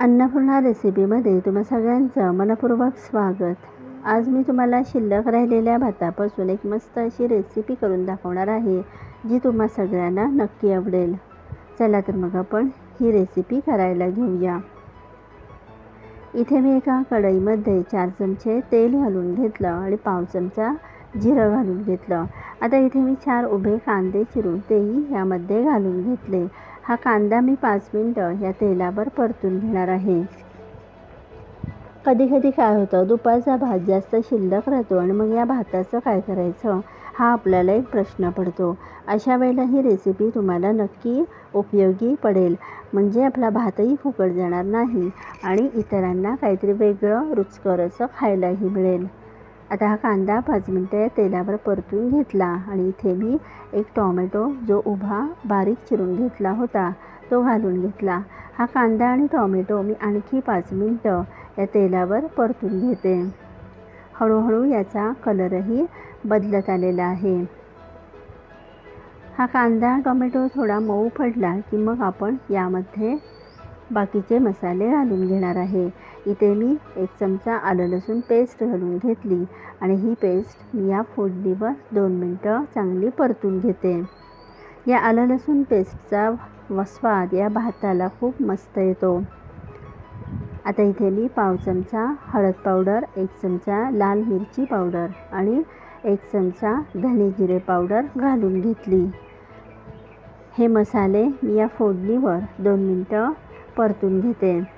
अन्नपूर्णा रेसिपीमध्ये तुम्हा सगळ्यांचं मनपूर्वक स्वागत. आज मी तुम्हाला शिल्लक राहिलेल्या भातापासून एक मस्त अशी रेसिपी करून दाखवणार आहे जी तुम्हा सगळ्यांना नक्की आवडेल. चला तर मग आपण ही रेसिपी करायला घेऊया. इथे मी एका कढईमध्ये चार चमचे तेल घालून घेतलं आणि पाव चमचा जिरं घालून घेतलं. आता इथे मी चार उभे कांदे चिरून तेही यामध्ये घालून घेतले. हा कांदा मी पाच मिनटं या तेलावर परतून घेणार आहे. कधी कधी काय होतं दुपारचा भात जास्त शिल्लक राहतो आणि मग या भाताचं काय करायचं हा आपल्याला एक प्रश्न पडतो. अशा वेळेला ही रेसिपी तुम्हाला नक्की उपयोगी पडेल. म्हणजे आपला भातही फुकट जाणार नाही आणि इतरांना काहीतरी वेगळं रुचकर असं खायलाही मिळेल. आता हा कांदा पाच मिनटं तेलावर परतून घेतला आणि इथे मी एक टॉमॅटो जो उभा बारीक चिरून घेतला होता तो घालून घेतला. हा कांदा आणि टॉमॅटो मी आणखी पाच मिनटं या तेलावर परतून घेते. हळूहळू याचा कलरही बदलत आलेला आहे. हा कांदा टॉमॅटो थोडा मऊ पडला की मग आपण यामध्ये बाकीचे मसाले घालून घेणार आहे. इथे मी एक चमचा आलं लसूण पेस्ट घालून घेतली आणि ही पेस्ट मी या फोडणीवर दोन मिनटं चांगली परतून घेते. या आलं लसूण पेस्टचा स्वाद या भाताला खूप मस्त येतो. आता इथे मी पाव चमचा हळद पावडर एक चमचा लाल मिरची पावडर आणि एक चमचा धने जिरे पावडर घालून घेतली. हे मसाले मी या फोडणीवर दोन मिनटं परतून घेते.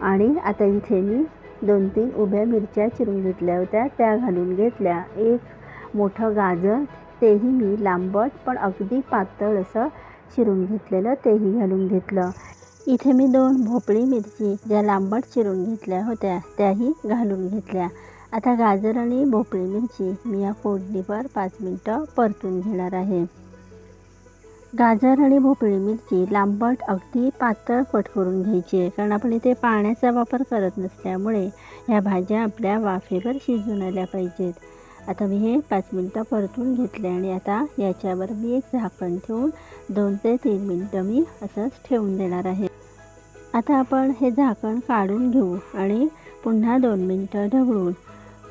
आणि आता इथे मी दोन तीन उभ्या मिरच्या चिरून घेतल्या होत्या. त्या घालून घेतल्या. एक मोठं गाजर तेही मी लांबट पण अगदी पातळ असं चिरून घेतलेलं तेही घालून घेतलं. इथे मी दोन भोपळी मिरची ज्या लांबट चिरून घेतल्या होत्या त्याही घालून घेतल्या. आता गाजर आणि भोपळी मिरची मी या फोडणीवर पाच मिनटं परतून घेणार आहे. गाजर आणि भोपळी मिरची लांबट अगदी पातळ कट करून घ्यायची आहे. कारण आपण इथे पाण्याचा वापर करत नसल्यामुळे ह्या भाज्या आपल्या वाफेवर शिजून आल्या पाहिजेत. आता मी हे पाच मिनटं परतून घेतले आणि आता याच्यावर मी एक झाकण ठेवून दोन ते तीन मिनटं मी असंच ठेवून देणार आहे. आता आपण हे झाकण काढून घेऊ आणि पुन्हा दोन मिनटं ढवळून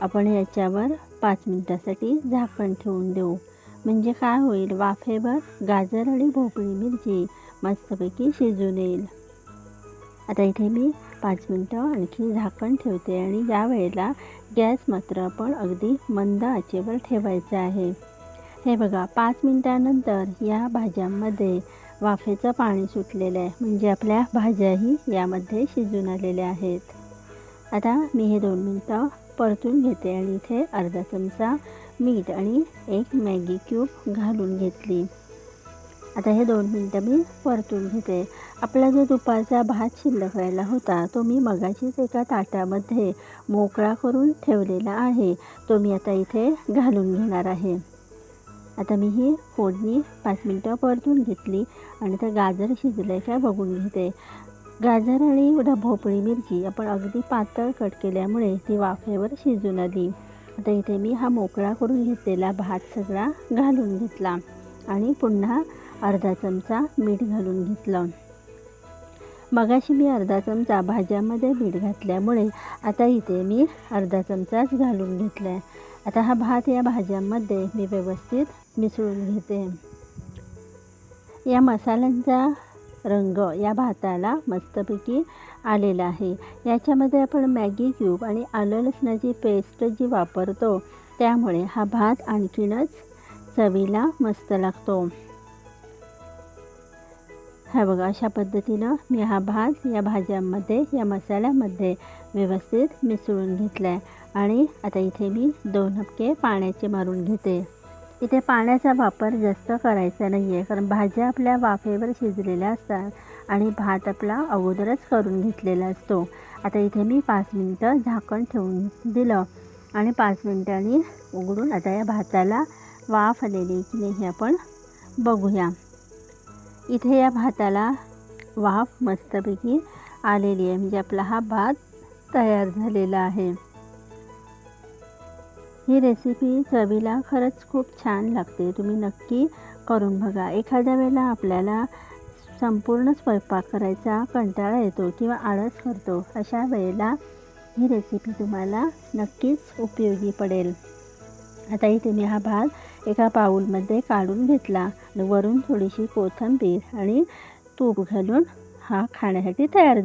आपण याच्यावर पाच मिनटासाठी झाकण ठेवून देऊ. म्हणजे काय होईल? वाफेवर गाजर आणि भोपळी मिरची मस्तपैकी शिजून येईल. आता इथे मी पाच मिनटं आणखी झाकण ठेवते आणि या वेळेला गॅस मात्र आपण अगदी मंद आचेवर ठेवायचं आहे. हे बघा पाच मिनटानंतर या भाज्यांमध्ये वाफेचं पाणी सुटलेलं आहे. म्हणजे आपल्या भाज्याही यामध्ये शिजून आलेल्या आहेत. आता मी हे दोन मिनटं परतून घेते आणि इथे अर्धा चमचा मीठ आणि एक मॅगी क्यूब घालून घेतली. आता हे दोन मिनटं मी परतून घेते. आपला जो दुपारचा भात शिल्लक राहिला होता तो मी मगाशीच एका ताटामध्ये मोकळा करून ठेवलेला आहे. तो मी आता इथे घालून घेणार आहे. आता मी ही फोडणी पाच मिनटं परतून घेतली आणि ते गाजर शिजलं काय बघून घेते. गाजर आणि भोपळी मिरची आपण अगदी पातळ कट केल्यामुळे ती वाफेवर शिजून आली आता इथे मी हा मोकळा करून घेतलेला भात सगळा घालून घेतला आणि पुन्हा अर्धा चमचा मीठ घालून घेतलं. मगाशी मी अर्धा चमचा भाज्यामध्ये मीठ घातल्यामुळे आता इथे मी अर्धा चमचाच घालून घेतला आहे. आता हा भात या भाज्यांमध्ये मी व्यवस्थित मिसळून घेते. या मसाल्यांचा रंग या भाताला मस्तपैकी आलेला आहे. याच्यामध्ये आपण मॅगी क्यूब आणि आलं लसणाची पेस्ट जी वापरतो त्यामुळे हा भात आणखीनच चवीला मस्त लागतो. हा बघा अशा पद्धतीनं मी हा भात या भाज्यांमध्ये या मसाल्यामध्ये व्यवस्थित मिसळून घेतला आहे आणि आता इथे मी दोन हपके पाण्याचे मारून घेते. इथे पाण्याचा वापर जास्त करायचा नाही आहे कारण भाज्या आपल्या वाफेवर शिजलेल्या असतात आणि भात आपला अगोदरच करून घेतलेला असतो. आता इथे मी पाच मिनटं झाकण ठेवून दिलं आणि पाच मिनटांनी उघडून आता या भाताला वाफ आलेली की नाही हे आपण बघूया. इथे या भाताला वाफ मस्तपैकी आलेली आहे म्हणजे आपला हा भात तयार झालेला आहे. ही रेसिपी चवीला खरंच खूप छान लागते. तुम्ही नक्की करून बघा. एखाद्या वेळेला आपल्याला संपूर्ण स्वयंपाक करायचा कंटाळा येतो किंवा आळस करतो अशा वेळेला ही रेसिपी तुम्हाला नक्कीच उपयोगी पडेल. आता इथे मी हा भात एका बाऊलमध्ये काढून घेतला. आणि वरून थोडीशी कोथिंबीर आणि तूप घालून हा खाण्यासाठी तयार